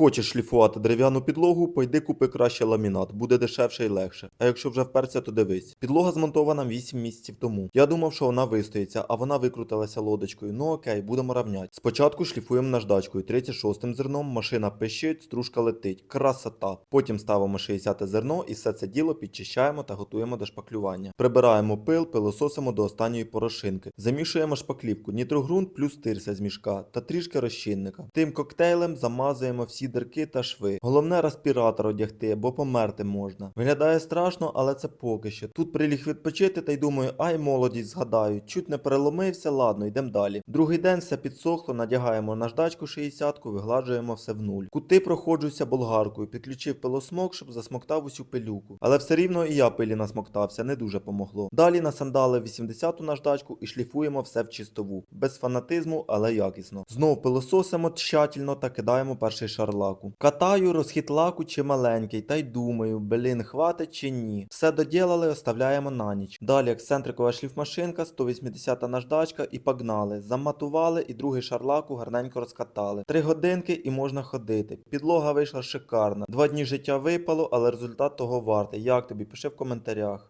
Хочеш шліфувати дерев'яну підлогу, пойди купи краще ламінат, буде дешевше і легше. А якщо вже вперся, то дивись. Підлога змонтована 8 місяців тому. Я думав, що вона вистоїться, а вона викрутилася лодочкою. Ну окей, будемо равняти. Спочатку шліфуємо наждачкою 36 зерном, машина пищить, стружка летить. Красота. Потім ставимо 60 зерно і все це діло підчищаємо та готуємо до шпаклювання. Прибираємо пил, пилососимо до останньої порошинки. Замішуємо шпаклівку, нітрогрунт плюс тирса з мішка та трішки розчинника. Тим коктейлем замазуємо всі дирки та шви. Головне респіратор одягти, бо померти можна. Виглядає страшно, але це поки що. Тут приліг відпочити та й думаю, ай молодість згадаю. Чуть не переломився, ладно, йдемо далі. Другий день все підсохло, надягаємо наждачку 60-ку, вигладжуємо все в нуль. Кути проходжуся болгаркою, підключив пилосмок, щоб засмоктав усю пилюку. Але все рівно і я пилі насмоктався, не дуже помогло. Далі насандали 80-ту наждачку і шліфуємо все в чистову. Без фанатизму, але якісно. Знов пилососимо тщательно та кидаємо перший шар лаку. Катаю розхід лаку чи маленький, та й думаю, блін, хватить чи ні. Все доділали, оставляємо на ніч. Далі ексцентрикова шліфмашинка, 180 наждачка і погнали. Заматували і другий шар лаку гарненько розкатали. Три годинки і можна ходити. Підлога вийшла шикарна. Два дні життя випало, але результат того вартий. Як тобі? Пиши в коментарях.